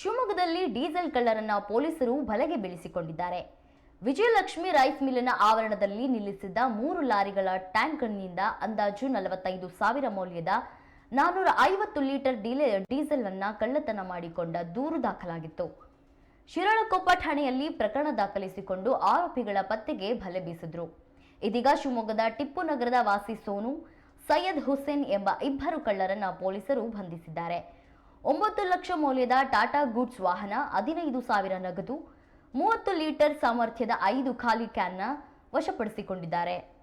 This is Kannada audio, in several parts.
ಶಿವಮೊಗ್ಗದಲ್ಲಿ ಡೀಸೆಲ್ ಕಳ್ಳರನ್ನ ಪೊಲೀಸರು ಬಲೆಗೆ ಬೀಳಿಸಿಕೊಂಡಿದ್ದಾರೆ. ವಿಜಯಲಕ್ಷ್ಮಿ ರೈಸ್ ಮಿಲ್ನ ಆವರಣದಲ್ಲಿ ನಿಲ್ಲಿಸಿದ್ದ ಮೂರು ಲಾರಿಗಳ ಟ್ಯಾಂಕ್ನಿಂದ ಅಂದಾಜು ನಲವತ್ತೈದು ಸಾವಿರ ಮೌಲ್ಯದ ನಾನ್ನೂರ ಐವತ್ತು ಲೀಟರ್ ಡೀಲೆ ಡೀಸೆಲ್ ಅನ್ನ ಕಳ್ಳತನ ಮಾಡಿಕೊಂಡ ದೂರು ದಾಖಲಾಗಿತ್ತು. ಶಿರಾಳಕೊಪ್ಪ ಠಾಣೆಯಲ್ಲಿ ಪ್ರಕರಣ ದಾಖಲಿಸಿಕೊಂಡು ಆರೋಪಿಗಳ ಪತ್ತೆಗೆ ಬಲೆ ಬೀಸಿದ್ರು. ಇದೀಗ ಶಿವಮೊಗ್ಗದ ಟಿಪ್ಪು ನಗರದ ವಾಸಿ ಸೋನು, ಸೈಯದ್ ಹುಸೇನ್ ಎಂಬ ಇಬ್ಬರು ಕಳ್ಳರನ್ನ ಪೊಲೀಸರು ಬಂಧಿಸಿದ್ದಾರೆ. ಒಂಬತ್ತು ಲಕ್ಷ ಮೌಲ್ಯದ ಟಾಟಾ ಗೂಡ್ಸ್ ವಾಹನ ಹದಿನೈದು ಸಾವಿರ ನಗದು, ಮೂವತ್ತು ಲೀಟರ್ ಸಾಮರ್ಥ್ಯದ ಐದು ಖಾಲಿ ಕ್ಯಾನ್ನ ವಶಪಡಿಸಿಕೊಂಡಿದ್ದಾರೆ.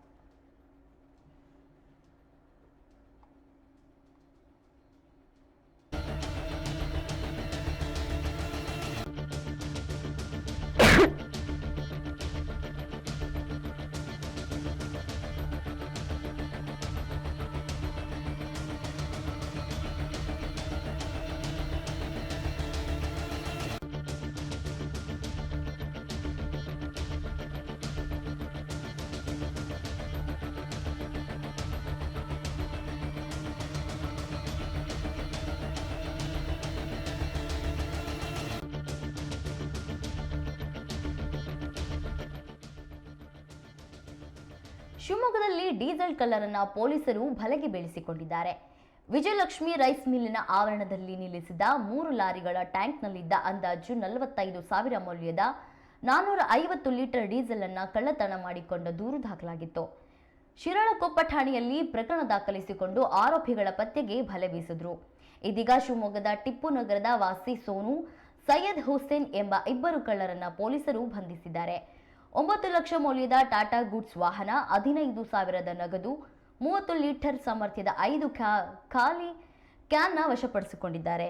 ಶಿವಮೊಗ್ಗದಲ್ಲಿ ಡೀಸೆಲ್ ಕಳ್ಳರನ್ನ ಪೊಲೀಸರು ಬಲೆಗೆ ಬೆಳೆಸಿಕೊಂಡಿದ್ದಾರೆ. ವಿಜಯಲಕ್ಷ್ಮಿ ರೈಸ್ ಮಿಲ್ಲಿನ ಆವರಣದಲ್ಲಿ ನಿಲ್ಲಿಸಿದ ಮೂರು ಲಾರಿಗಳ ಟ್ಯಾಂಕ್ನಲ್ಲಿದ್ದ ಅಂದಾಜು ನಲವತ್ತೈದು ಸಾವಿರ ಮೌಲ್ಯದ ನಾನ್ನೂರ ಐವತ್ತು ಲೀಟರ್ ಡೀಸೆಲ್ ಅನ್ನ ಕಳ್ಳತನ ಮಾಡಿಕೊಂಡ ದೂರು ದಾಖಲಾಗಿತ್ತು. ಶಿರಾಳಕೊಪ್ಪ ಠಾಣೆಯಲ್ಲಿ ಪ್ರಕರಣ ದಾಖಲಿಸಿಕೊಂಡು ಆರೋಪಿಗಳ ಪತ್ತೆಗೆ ಬಲೆ ಬೀಸಿದ್ರು. ಇದೀಗ ಶಿವಮೊಗ್ಗದ ಟಿಪ್ಪು ನಗರದ ವಾಸಿ ಸೋನು ಸೈಯದ್ ಹುಸೇನ್ ಎಂಬ ಇಬ್ಬರು ಕಳ್ಳರನ್ನ ಪೊಲೀಸರು ಬಂಧಿಸಿದ್ದಾರೆ. ಒಂಬತ್ತು ಲಕ್ಷ ಮೌಲ್ಯದ ಟಾಟಾ ಗೂಡ್ಸ್ ವಾಹನ, ಹದಿನೈದು ಸಾವಿರದ ನಗದು, ಮೂವತ್ತು ಲೀಟರ್ ಸಾಮರ್ಥ್ಯದ ಐದು ಖಾಲಿ ಕ್ಯಾನ್ನ ವಶಪಡಿಸಿಕೊಂಡಿದ್ದಾರೆ.